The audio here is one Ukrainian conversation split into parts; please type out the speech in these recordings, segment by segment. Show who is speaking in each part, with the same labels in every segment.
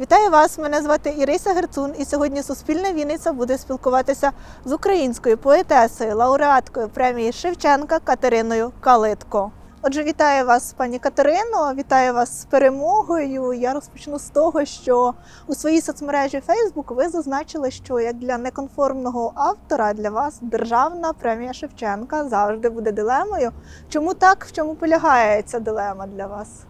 Speaker 1: Вітаю вас! Мене звати Іриса Герцун, і сьогодні Суспільна Вінниця буде спілкуватися з українською поетесою, лауреаткою премії Шевченка Катериною Калитко. Отже, вітаю вас, пані Катерино. Вітаю вас з перемогою. Я розпочну з того, що у своїй соцмережі Facebook ви зазначили, що як для неконформного автора для вас державна премія Шевченка завжди буде дилемою. Чому так? В чому полягає ця дилема для вас?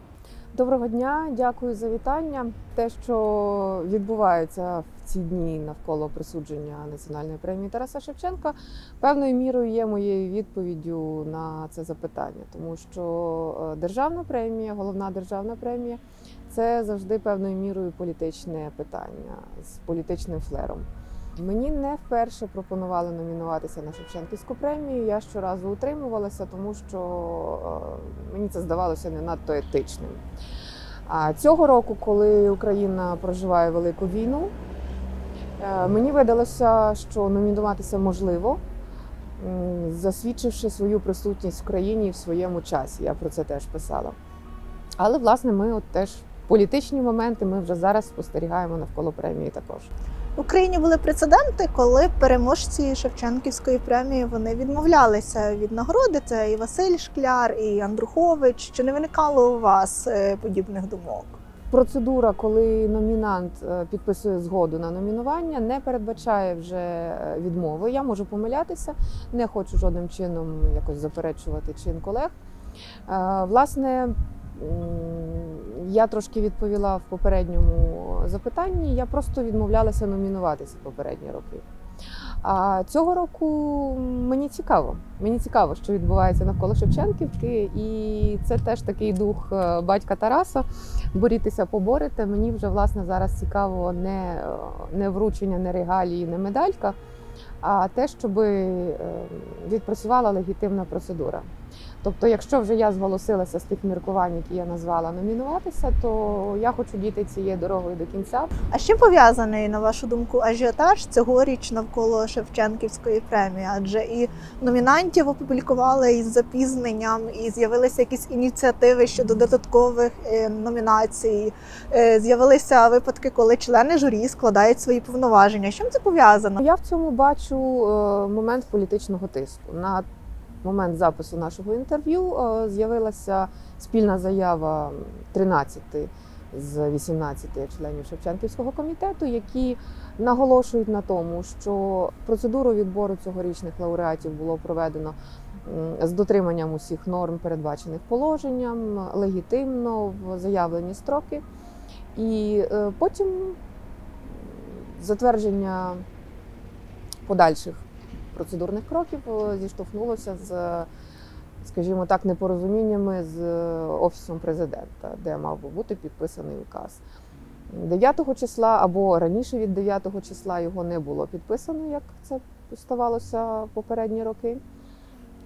Speaker 2: Доброго дня, дякую за вітання. Те, що відбувається в ці дні навколо присудження національної премії Тараса Шевченка, певною мірою є моєю відповіддю на це запитання, тому що е, державна премія, головна державна премія це завжди певною мірою політичне питання з політичним флером. Мені не вперше пропонували номінуватися на Шевченківську премію. Я щоразу утримувалася, тому що е, мені це здавалося не надто етичним. А цього року, коли Україна проживає велику війну, е, мені видалося, що номінуватися можливо, засвідчивши свою присутність в країні і в своєму часі. Я про це теж писала. Але, власне, ми от теж політичні моменти ми вже зараз спостерігаємо навколо премії також.
Speaker 1: В Україні були прецеденти, коли переможці Шевченківської премії вони відмовлялися від нагороди. Це і Василь Шкляр, і Андрухович. Чи не виникало у вас е, подібних думок?
Speaker 2: Процедура, коли номінант е, підписує згоду на номінування, не передбачає вже е, відмови. Я можу помилятися, не хочу жодним чином якось заперечувати чин колег. Власне, я трошки відповіла в попередньому запитанні. Я просто відмовлялася номінуватися попередні роки. А цього року мені цікаво. Мені цікаво, що відбувається навколо Шевченківки, і це теж такий дух е, батька Тараса борітися, поборити. Мені вже власне зараз цікаво не, е, не вручення, не регалії, не медалька, а те, щоб відпрацювала легітимна процедура. Тобто, якщо вже я зголосилася з тих міркувань, які я назвала номінуватися, то я хочу дійти цією дорогою до кінця.
Speaker 1: А з чим пов'язаний, на вашу думку, ажіотаж цьогоріч навколо Шевченківської премії? Адже і номінантів опублікували із запізненням, і з'явилися якісь ініціативи щодо додаткових е, номінацій. Е, З'явилися випадки, коли члени журі складають свої повноваження. З чим це пов'язано?
Speaker 2: Я в цьому бачу е, момент політичного тиску. На момент запису нашого інтерв'ю е, з'явилася спільна заява 13 з 18 членів Шевченківського комітету, які наголошують на тому, що процедуру відбору цьогорічних лауреатів було проведено з дотриманням усіх норм, передбачених положенням, легітимно в заявлені строки. І е, потім затвердження подальших процедурних кроків е, зіштовхнулося з, скажімо так, непорозуміннями з офісом президента, де мав би бути підписаний указ. 9 числа або раніше від 9 числа його не було підписано, як це ставалося попередні роки.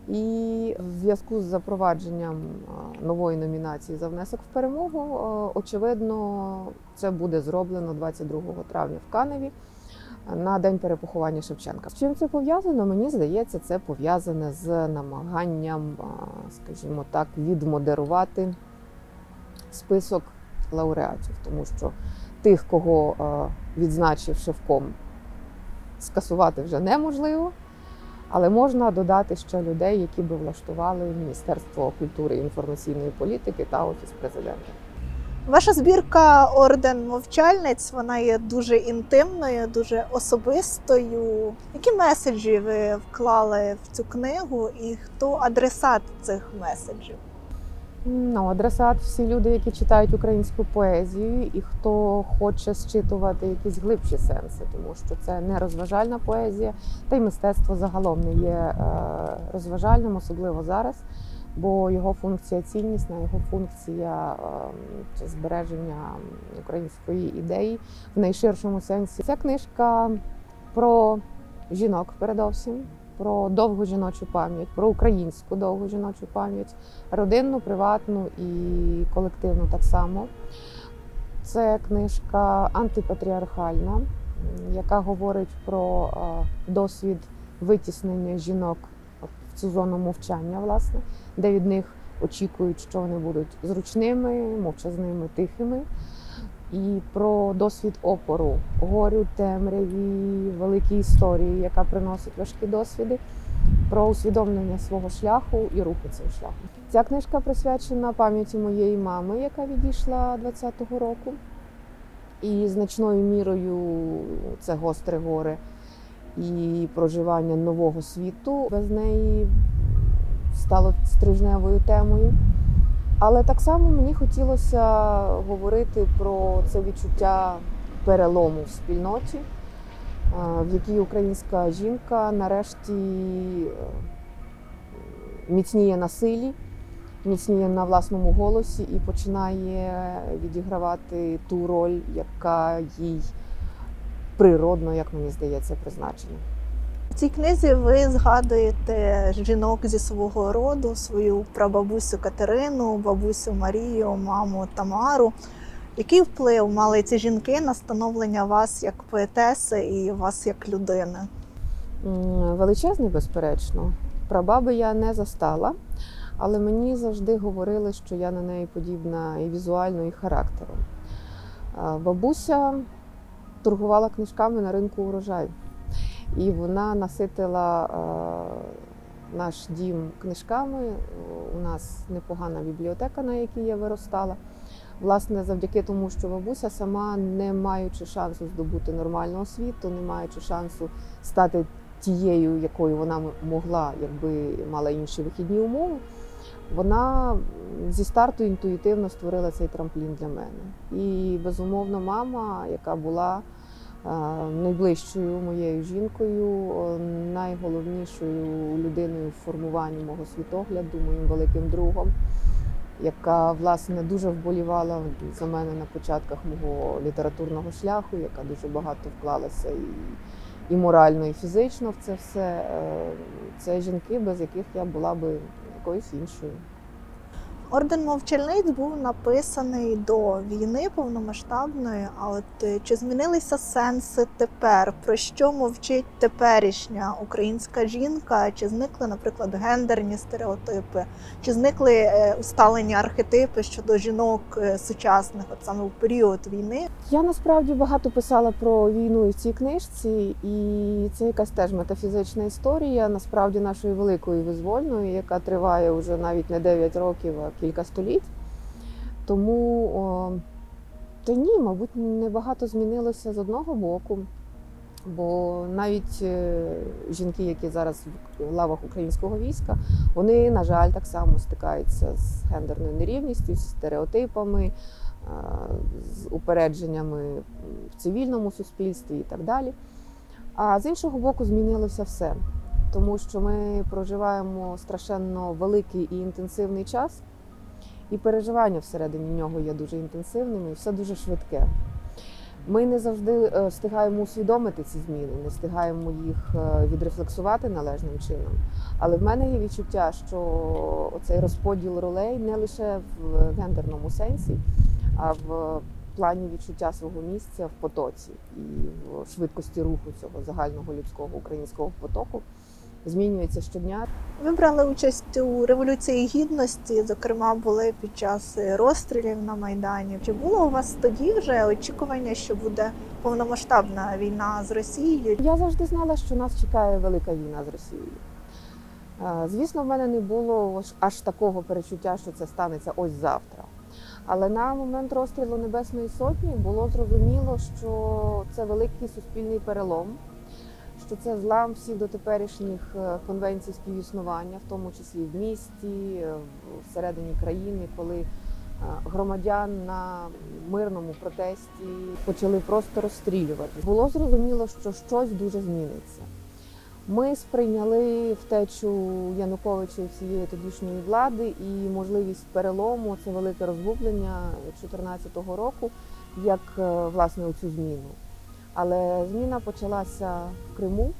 Speaker 2: І в зв'язку з запровадженням е, нової номінації за внесок в перемогу, е, очевидно, це буде зроблено 22 травня в Каневі на день перепоховання Шевченка. З чим це пов'язано? Мені здається, це пов'язане з намаганням, скажімо так, відмодерувати список лауреатів, тому що тих, кого відзначив Шевком, скасувати вже неможливо. Але можна додати ще людей, які би влаштували Міністерство культури і інформаційної політики та офіс президента.
Speaker 1: Ваша збірка Орден мовчальниць вона є дуже інтимною, дуже особистою. Які меседжі ви вклали в цю книгу, і хто адресат цих меседжів?
Speaker 2: Ну, адресат всі люди, які читають українську поезію, і хто хоче зчитувати якісь глибші сенси, тому що це не розважальна поезія, та й мистецтво загалом не є е, розважальним, особливо зараз. Бо його функція ціннісна, його функція е, збереження української ідеї в найширшому сенсі. Ця книжка про жінок, передовсім, про довгу жіночу пам'ять, про українську довгу жіночу пам'ять, родинну, приватну і колективну так само. Це книжка антипатріархальна, яка говорить про е, досвід витіснення жінок в цю зону мовчання, власне, де від них очікують, що вони будуть зручними, мовчазними, тихими. і про досвід опору, горю, темряві, великій історії, яка приносить важкі досвіди, про усвідомлення свого шляху і руху цим шляхом. Ця книжка присвячена пам'яті моєї мами, яка відійшла 20-го року. І значною мірою це гостре горе і проживання нового світу без неї стало стрижневою темою. Але так само мені хотілося говорити про це відчуття перелому в спільноті, е, в якій українська жінка нарешті е, міцніє на силі, міцніє на власному голосі і починає відігравати ту роль, яка їй природно, як мені здається, призначена.
Speaker 1: Цій книзі ви згадуєте жінок зі свого роду, свою прабабусю Катерину, бабусю Марію, маму Тамару. Який вплив мали ці жінки на становлення вас як поетеси і вас як людини?
Speaker 2: Величезний, безперечно. Прабаби я не застала, але мені завжди говорили, що я на неї подібна і візуально, і характером. Бабуся торгувала книжками на ринку урожай, і вона наситила е, наш дім книжками. У нас непогана бібліотека, на якій я виростала. Власне, завдяки тому, що бабуся сама, не маючи шансу здобути нормальну освіту, не маючи шансу стати тією, якою вона могла, якби мала інші вихідні умови, вона зі старту інтуїтивно створила цей трамплін для мене. І безумовно, мама, яка була найближчою моєю жінкою, е, найголовнішою людиною в формуванні мого світогляду, моїм великим другом, яка власне дуже вболівала за мене на початках мого літературного шляху, яка дуже багато вклалася і і морально, і фізично в це все. Е, Це жінки, без яких я була би якоюсь іншою.
Speaker 1: Орден мовчальниць був написаний до війни повномасштабної. А от чи змінилися сенси тепер? Про що мовчить теперішня українська жінка? Чи зникли, наприклад, гендерні стереотипи? Чи зникли е, усталені архетипи щодо жінок е, сучасних, от саме в період війни?
Speaker 2: Я насправді багато писала про війну і в цій книжці, і це якась теж метафізична історія, насправді нашої великої визвольної, яка триває вже навіть не 9 років, кілька століть. Тому о, та ні, мабуть, небагато змінилося з одного боку. Бо навіть е, жінки, які зараз в лавах українського війська, вони, на жаль, так само стикаються з гендерною нерівністю, з стереотипами, е, з упередженнями в цивільному суспільстві і так далі. А з іншого боку, змінилося все, тому що ми проживаємо страшенно великий і інтенсивний час, і переживання всередині нього є дуже інтенсивними, і все дуже швидке. Ми не завжди е, встигаємо усвідомити ці зміни, не встигаємо їх е, відрефлексувати належним чином. Але в мене є відчуття, що цей розподіл ролей не лише в гендерному сенсі, а в плані відчуття свого місця в потоці і в швидкості руху цього загального людського українського потоку змінюється щодня.
Speaker 1: Ви брали участь у революції гідності, зокрема, були під час розстрілів на майдані. Чи було у вас тоді вже очікування, що буде повномасштабна війна з Росією?
Speaker 2: Я завжди знала, що нас чекає велика війна з Росією. Е, Звісно, в мене не було аж- аж такого перечуття, що це станеться ось завтра. Але на момент розстрілу Небесної Сотні було зрозуміло, що це великий суспільний перелом, що це злам всіх дотеперішніх е, конвенцій співіснування, в тому числі в місті, е, всередині країни, коли е, громадян на мирному протесті почали просто розстрілювати. Було зрозуміло, що щось дуже зміниться. Ми сприйняли втечу Януковича і всієї тодішньої влади і можливість перелому, це велике розгублення 2014 року, як власне оцю зміну. Але зміна почалася в Криму,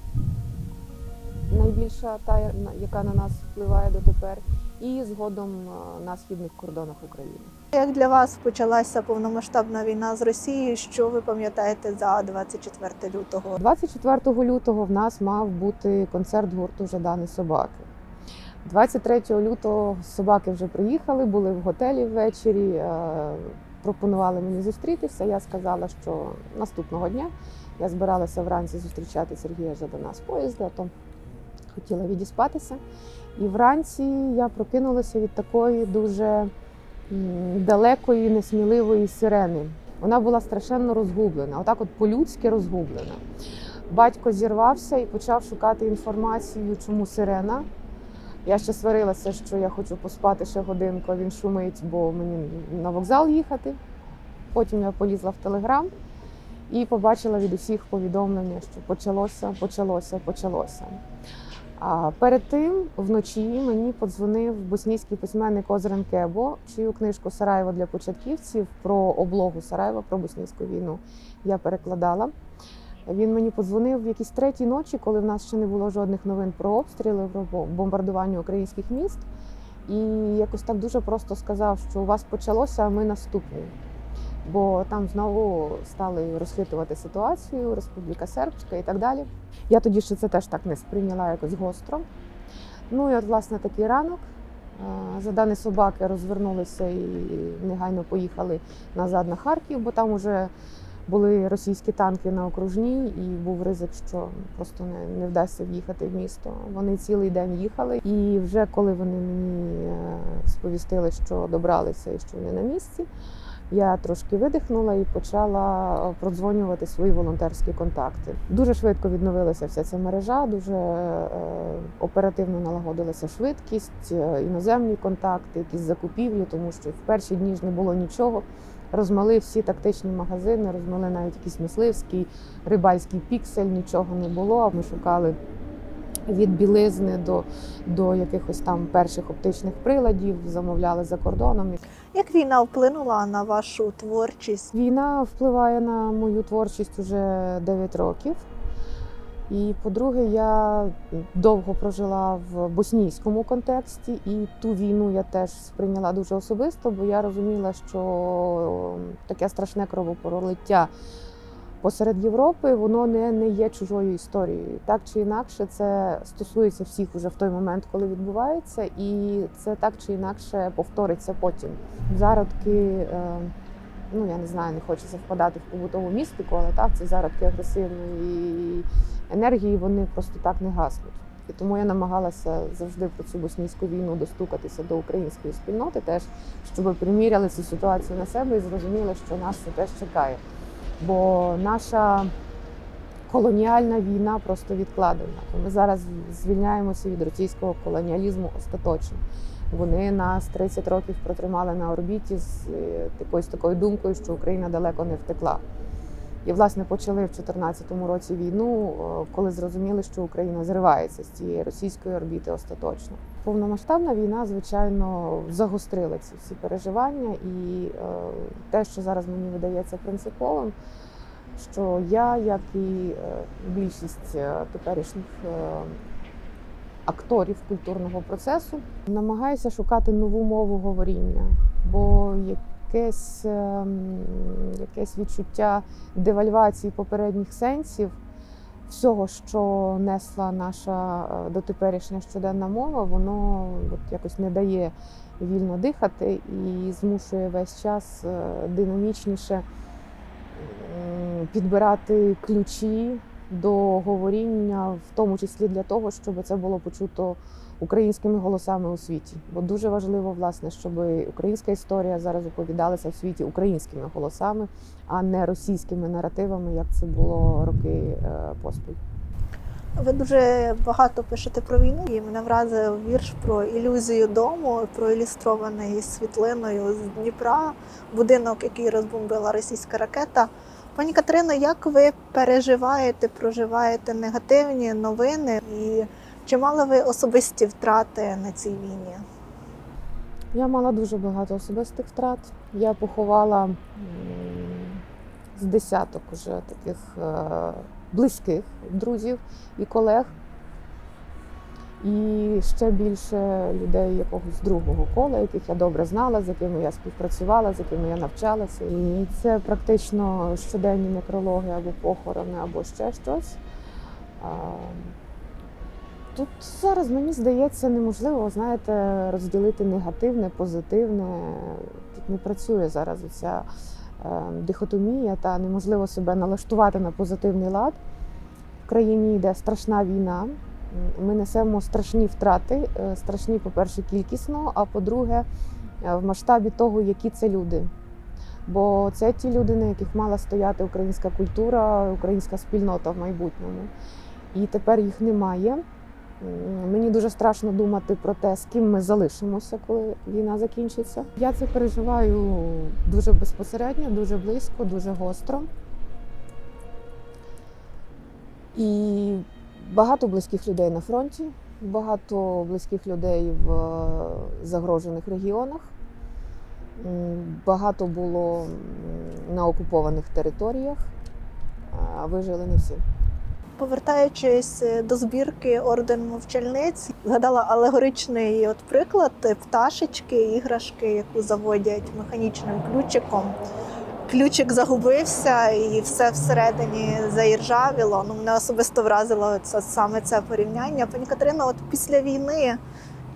Speaker 2: найбільша та, яка на нас впливає дотепер, і згодом е, на східних кордонах України.
Speaker 1: Як для вас почалася повномасштабна війна з Росією? Що ви пам'ятаєте за 24 лютого?
Speaker 2: 24 лютого в нас мав бути концерт гурту Жадани собаки. 23 лютого собаки вже приїхали, були в готелі ввечері. Пропонували мені зустрітися. Я сказала, що наступного дня я збиралася вранці зустрічати Сергія Жадана з поїзда, то хотіла відіспатися. І вранці я прокинулася від такої дуже далекої, несміливої сирени. Вона була страшенно розгублена, отак от по-людськи розгублена. Батько зірвався і почав шукати інформацію, чому сирена. Я ще сварилася, що я хочу поспати ще годинку, він шумить, бо мені на вокзал їхати. Потім я полізла в телеграм і побачила від усіх повідомлення, що почалося, почалося, почалося. А перед тим вночі мені подзвонив боснійський письменник Озрен Кебо, чию книжку Сараєво для початківців про облогу Сараєва, про боснійську війну я перекладала. Він мені подзвонив в якійсь третій ночі, коли в нас ще не було жодних новин про обстріли, про бомбардування українських міст. І якось так дуже просто сказав, що у вас почалося, а ми наступні. Бо там знову стали розхитувати ситуацію, Республіка Сербська і так далі. Я тоді ще це теж так не сприйняла якось гостро. Ну і от, власне, такий ранок. Е, Жадани собаки розвернулися і негайно поїхали назад на Харків, бо там уже були російські танки на окружній, і був ризик, що просто не, не вдасться в'їхати в місто. Вони цілий день їхали, і вже коли вони мені е, сповістили, що добралися і що вони на місці, я трошки видихнула і почала продзвонювати свої волонтерські контакти. Дуже швидко відновилася вся ця мережа, дуже е, оперативно налагодилася швидкість, е, іноземні контакти, якісь закупівлі, тому що в перші дні ж не було нічого. Розмали всі тактичні магазини, розмали навіть якийсь мисливський, рибальський піксель, нічого не було. Ми шукали від білизни до, до якихось там перших оптичних приладів, замовляли за кордоном.
Speaker 1: Як війна вплинула на вашу творчість?
Speaker 2: Війна впливає на мою творчість уже 9 років. І по-друге, я довго прожила в боснійському контексті, і ту війну я теж сприйняла дуже особисто, бо я розуміла, що таке страшне кровопролиття посеред Європи воно не, не є чужою історією. Так чи інакше, це стосується всіх уже в той момент, коли відбувається, і це так чи інакше повториться потім. Зародки. е, Ну, я не знаю, не хочеться впадати в побутову містику, але так, ці зародки агресивної енергії вони просто так не гаснуть. І тому я намагалася завжди про цю боснійську війну достукатися до української спільноти, теж щоб приміряли цю ситуацію на себе і зрозуміли, що нас це теж чекає. Бо наша колоніальна війна просто відкладена. Ми зараз звільняємося від російського колоніалізму остаточно. Вони нас 30 років протримали на орбіті з е, такою, такою думкою, що Україна далеко не втекла. І, власне, почали в 2014 році війну, е, коли зрозуміли, що Україна зривається з цієї російської орбіти остаточно. Повномасштабна війна, звичайно, загострила ці всі переживання, і е, те, що зараз мені видається принциповим, що я, як і е, більшість теперішніх акторів культурного процесу, намагаюся шукати нову мову говоріння, бо якесь, ем, якесь відчуття девальвації попередніх сенсів. Всього, що несла наша е, дотеперішня щоденна мова, воно от якось не дає вільно дихати і змушує весь час е, динамічніше підбирати ключі до говоріння, в тому числі для того, щоб це було почуто українськими голосами у світі. Бо дуже важливо, власне, щоб українська історія зараз оповідалася в світі українськими голосами, а не російськими наративами, як це було роки е, поспіль.
Speaker 1: Ви дуже багато пишете про війну, і мене вразив вірш про ілюзію дому, проілюстрований світлиною з Дніпра, будинок, який розбомбила російська ракета. Пані Катерино, як ви переживаєте, проживаєте негативні новини і чи мали ви особисті втрати на цій війні?
Speaker 2: Я мала дуже багато особистих втрат. Я поховала з десяток уже таких е, близьких друзів і колег. І ще більше людей якогось другого кола, яких я добре знала, з якими я співпрацювала, з якими я навчалася. І це практично щоденні некрологи або похорони, або ще щось. Тут зараз мені здається неможливо, знаєте, розділити негативне, позитивне. тут не працює зараз оця е, дихотомія та неможливо себе налаштувати на позитивний лад. В країні йде страшна війна. Ми несемо страшні втрати, е, страшні, по-перше, кількісно, а по-друге, е, в масштабі того, які це люди. Бо це ті люди, на яких мала стояти українська культура, українська спільнота в майбутньому. І тепер їх немає. Мені дуже страшно думати про те, з ким ми залишимося, коли війна закінчиться. Я це переживаю дуже безпосередньо, дуже близько, дуже гостро. І багато близьких людей на фронті, багато близьких людей в е, загрожених регіонах. Багато було на окупованих територіях, а вижили не всі.
Speaker 1: Повертаючись е, до збірки орден мовчальниць, згадала алегоричний от приклад е, пташечки, іграшки, яку заводять механічним ключиком. Ключик загубився і все всередині заіржавіло. Ну, мене особисто вразило це саме це порівняння. Пані Катерина, от після війни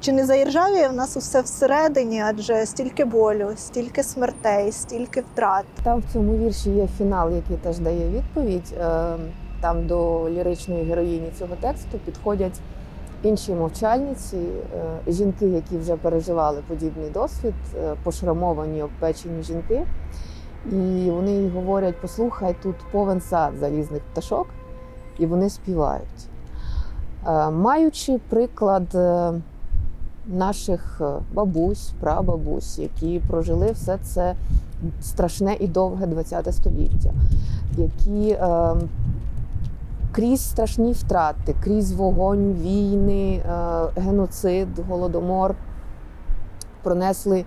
Speaker 1: чи не заіржавіє в нас усе всередині? Адже стільки болю, стільки смертей, стільки втрат.
Speaker 2: Там в цьому вірші є фінал, який теж дає відповідь. Е, Там до ліричної героїні цього тексту підходять інші мовчальниці, е, жінки, які вже переживали подібний досвід, е, пошрамовані, обпечені жінки. І вони їй говорять: послухай, тут повен сад залізних пташок, і вони співають. Е, Маючи приклад е, наших е, бабусь, прабабусь, які прожили все це страшне і довге ХХ століття, які крізь страшні втрати, крізь вогонь, війни, геноцид, голодомор пронесли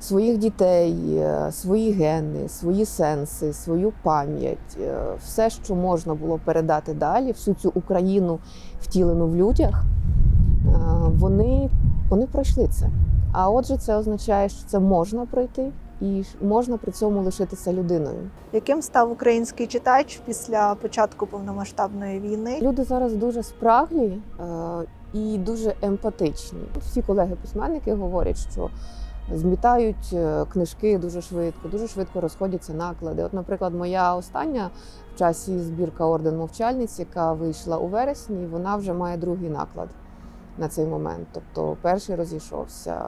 Speaker 2: своїх дітей, е, свої гени, свої сенси, свою пам'ять, е, все, що можна було передати далі, всю цю Україну втілену в людях, е, вони, вони пройшли це. А отже, це означає, що це можна пройти і можна при цьому лишитися людиною.
Speaker 1: Яким став український читач після початку повномасштабної війни?
Speaker 2: Люди зараз дуже спраглі е, і дуже емпатичні. Всі колеги-письменники говорять, що змітають е, книжки дуже швидко, дуже швидко розходяться наклади. От, наприклад, моя остання в часі збірка Орден мовчальниць, яка вийшла у вересні, вона вже має другий наклад. На цей момент, тобто перший розійшовся.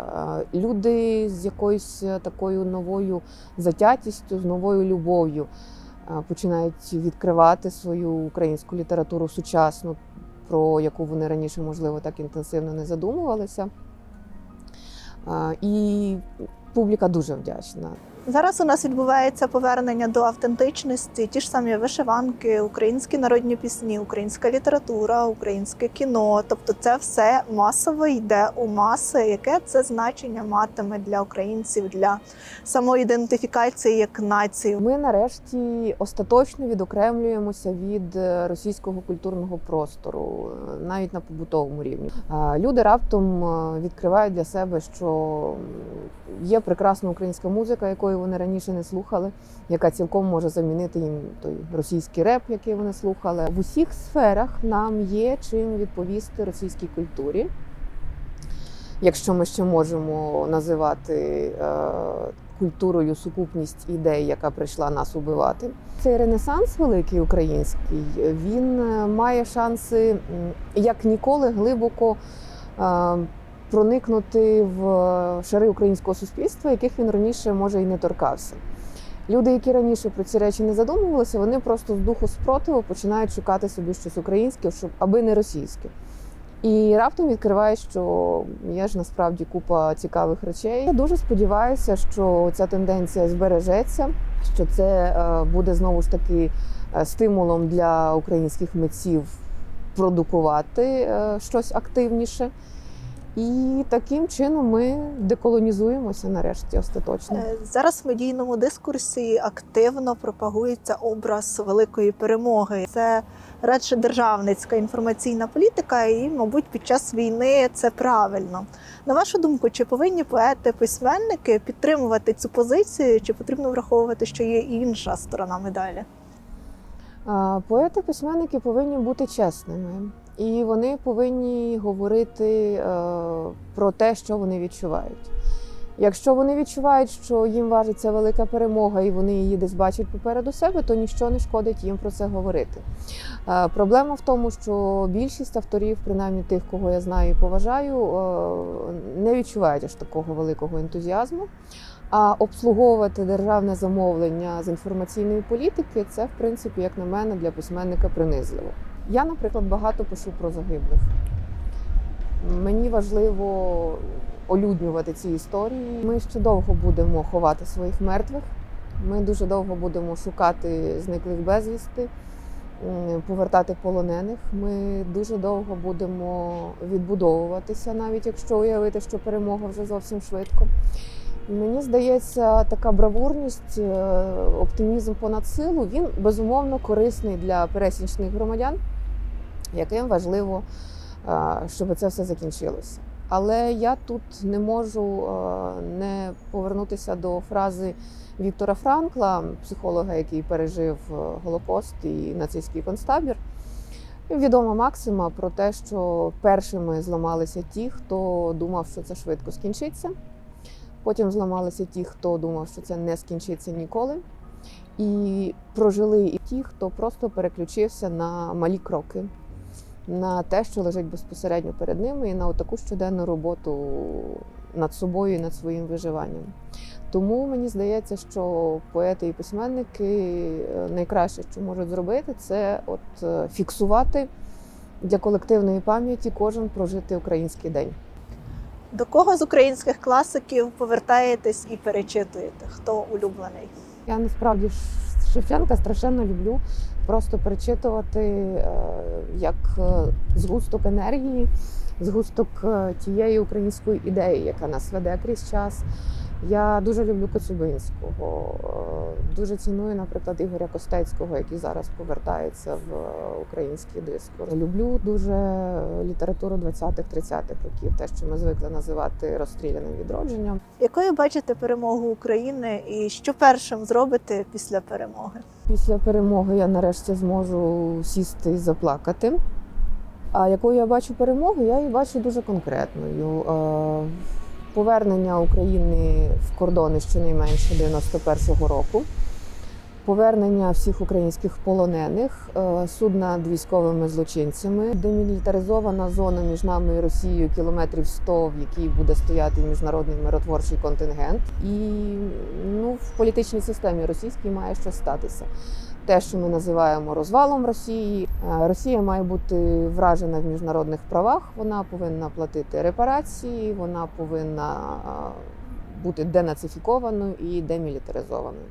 Speaker 2: Е, Люди з якоюсь е, такою новою затятістю, з новою любов'ю починають відкривати свою українську літературу сучасну, про яку вони раніше, можливо, так інтенсивно не задумувалися. І публіка дуже вдячна.
Speaker 1: Зараз у нас відбувається повернення до автентичності, ті ж самі вишиванки, українські народні пісні, українська література, українське кіно. Тобто, це все масово йде у маси. Яке це значення матиме для українців для самоідентифікації як нації?
Speaker 2: Ми нарешті остаточно відокремлюємося від е, російського культурного простору, е, навіть на побутовому рівні. Е, Люди раптом відкривають для себе, що є прекрасна українська музика, якої вони раніше не слухали, яка цілком може замінити їм той російський реп, який вони слухали. В усіх сферах нам є чим відповісти російській культурі. Якщо ми ще можемо називати е, культурою сукупність ідей, яка прийшла нас убивати. Цей ренесанс великий український, він е, має шанси як ніколи глибоко е, проникнути в шари українського суспільства, яких він раніше може і не торкався. Люди, які раніше про ці речі не задумувалися, вони просто з духу спротиву починають шукати собі щось українське, щоб аби не російське. І раптом відкриваєш, що є ж насправді купа цікавих речей. Я дуже сподіваюся, що ця тенденція збережеться, що це е, буде знову ж таки е, стимулом для українських митців продукувати е, щось активніше. І таким чином ми деколонізуємося нарешті остаточно.
Speaker 1: Е, Зараз в медійному дискурсі активно пропагується образ великої перемоги. Це радше державницька інформаційна політика, і, мабуть, під час війни це правильно. На вашу думку, чи повинні поети, письменники підтримувати цю позицію, чи потрібно враховувати, що є інша сторона медалі?
Speaker 2: Поети, письменники повинні бути чесними, і вони повинні говорити е, про те, що вони відчувають. Якщо вони відчувають, що їм важить ця велика перемога, і вони її десь бачать попереду себе, то ніщо не шкодить їм про це говорити. Е, Проблема в тому, що більшість авторів, принаймні тих, кого я знаю і поважаю, е, не відчувають аж такого великого ентузіазму. А обслуговувати державне замовлення з інформаційної політики це, в принципі, як на мене, для письменника принизливо. Я, наприклад, багато пишу про загиблих. Мені важливо олюднювати ці історії. Ми ще довго будемо ховати своїх мертвих. Ми дуже довго будемо шукати зниклих безвісти, повертати полонених. Ми дуже довго будемо відбудовуватися, навіть якщо уявити, що перемога вже зовсім швидко. Мені здається, така бравурність, е, оптимізм понад силу, він безумовно корисний для пересічних громадян, яким важливо, е, щоб це все закінчилося. Але я тут не можу е, не повернутися до фрази Віктора Франкла, психолога, який пережив е, Голокост і нацистський концтабір. Відома максима про те, що першими зламалися ті, хто думав, що це швидко скінчиться. Потім зламалися ті, хто думав, що це не скінчиться ніколи. І прожили і ті, хто просто переключився на малі кроки, на те, що лежить безпосередньо перед ними, і на таку щоденну роботу над собою і над своїм виживанням. Тому мені здається, що поети і письменники е, найкраще, що можуть зробити, це от е, фіксувати для колективної пам'яті кожен прожитий український день.
Speaker 1: До кого з українських класиків повертаєтесь і перечитуєте? Хто улюблений?
Speaker 2: Я насправді Шевченка страшенно люблю просто перечитувати е, як е, згусток енергії, згусток е, тієї української ідеї, яка нас веде крізь час. Я дуже люблю Коцюбинського, е, дуже ціную, наприклад, Ігоря Костецького, який зараз повертається в е, український дискурс. Люблю дуже літературу 20-30-х років, те, що ми звикли називати розстріляним відродженням.
Speaker 1: Якою бачите перемогу України і що першим зробите після перемоги?
Speaker 2: Після перемоги я нарешті зможу сісти і заплакати. А якою я бачу перемогу, я її бачу дуже конкретною. Повернення України в кордони щонайменше 91-го року, повернення всіх українських полонених, е, суд над військовими злочинцями, демілітаризована зона між нами і Росією кілометрів 100, в якій буде стояти міжнародний миротворчий контингент. І ну, в політичній системі російській має щось статися. Те, що ми називаємо розвалом Росії, Е, Росія має бути вражена в міжнародних правах. Вона повинна платити репарації, вона повинна е, бути денацифікованою і демілітаризованою.